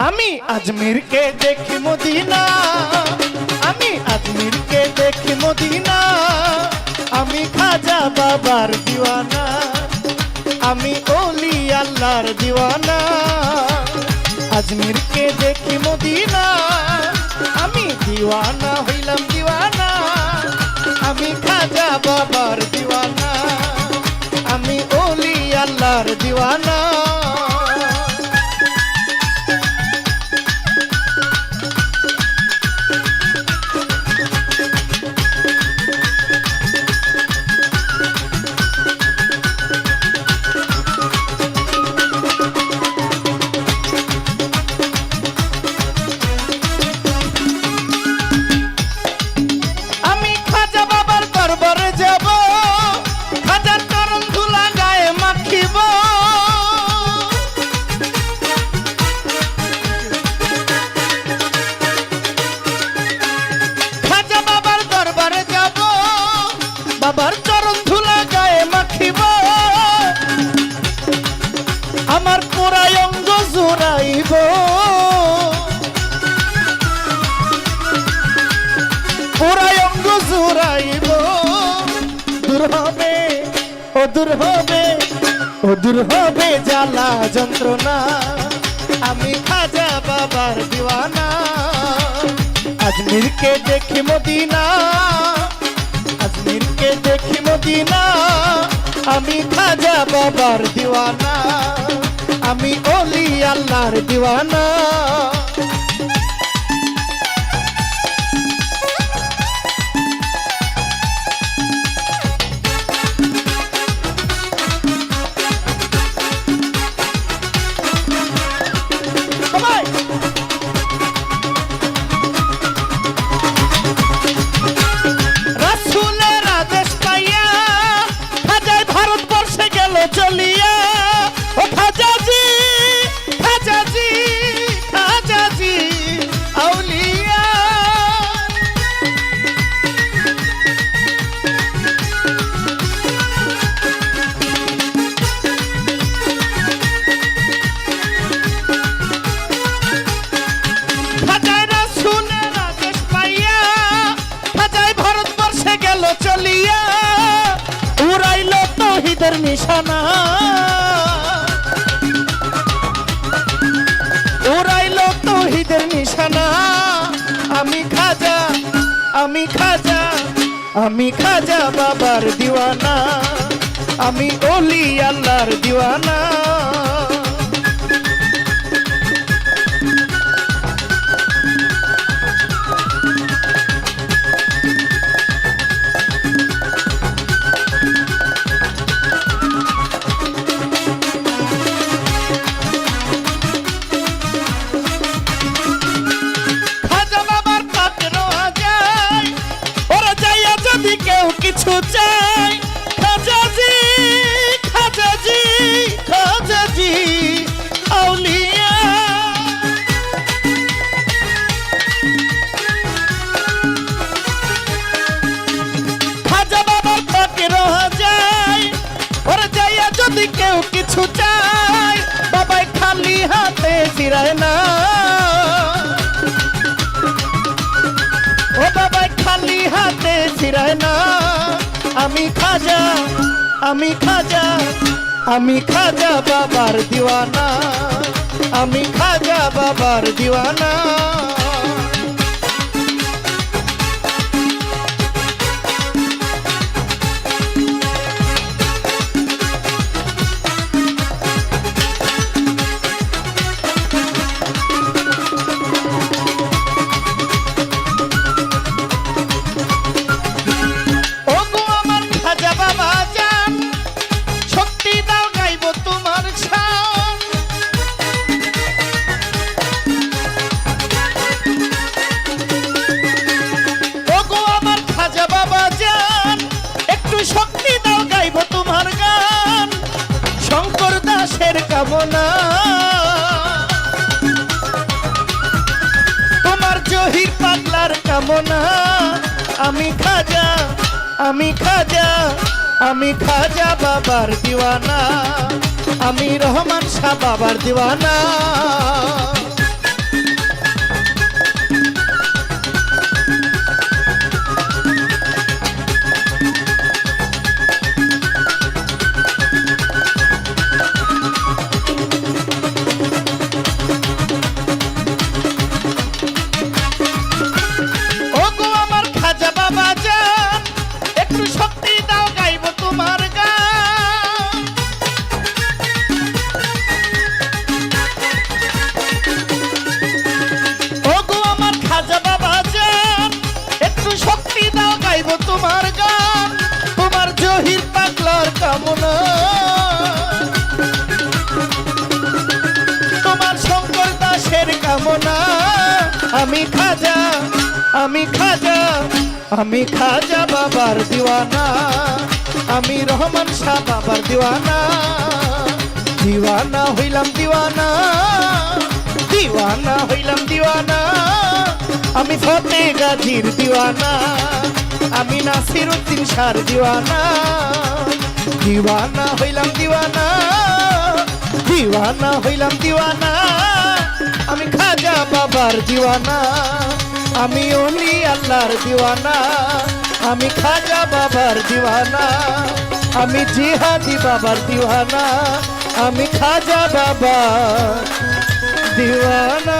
আমি আজমিরকে দেখি মদিনা। আমি আজমিরকে দেখি মদিনা। আমি খাজা বাবার দিওয়ানা। আমি ওলি আল্লাহর দিওয়ানা। আজমিরকে দেখি মদিনা। আমি দিওয়ানা হইলাম দিওয়ানা। আমি খাজা বাবার দিওয়ানা। আমি ওলি আল্লাহর দিওয়ানা। জোড়াইব পুরাই অঙ্গ জোড়াইব। দূর হবে, ও দূর হবে, ও দূর হবে জ্বালা যন্ত্রণা। আমি খাজা বাবার দিওয়ানা। আজমিরকে দেখি মদিনা। আজমিরকে দেখি মদিনা। আমি খাজা বাবার দিওয়ানা। আমি অলি আল্লাহর দিওয়ানা। তহিদের নিশানা। উড়াইল তহিদের নিশানা। আমি খাজা আমি খাজা আমি খাজা বাবার দিওয়ানা। আমি অলি আল্লাহর দিওয়ানা। বাবাই খালি হাতে ফিরায় না ও বাবা খালি হাতে ফিরায় না আমি খাজা আমি খাজা আমি খাজা বাবার দিওয়ানা আমি খাজা বাবার দিওয়ানা পাগলার কামনা আমি খাজা আমি খাজা আমি খাজা বাবার দিওয়ানা। আমি রহমান শাহ বাবার দিওয়ানা। গাবো তোমার গান, তোমার জহির পাগলার কামনা। তোমার শঙ্কর দাসের কামনা, আমি খাজা আমি খাজা আমি খাজা বাবার দিওয়ানা। আমি রহমান শাহ বাবার দিওয়ানা। দিওয়ানা হইলাম দিওয়ানা দিওয়ানা হইলাম দিওয়ানা। আমি ফতে গাজির দিওয়ানা। আমি নাসির উদ্দিন সার দিওয়ানা। দিওয়ানা হইলাম দিওয়ানা। দিওয়ানা হইলাম দিওয়ানা। আমি খাজা বাবার দিওয়ানা। আমি অলি আল্লাহর দিওয়ানা। আমি খাজা বাবার দিওয়ানা। আমি জিহাদি বাবার দিওয়ানা। আমি খাজা বাবার দিওয়ানা।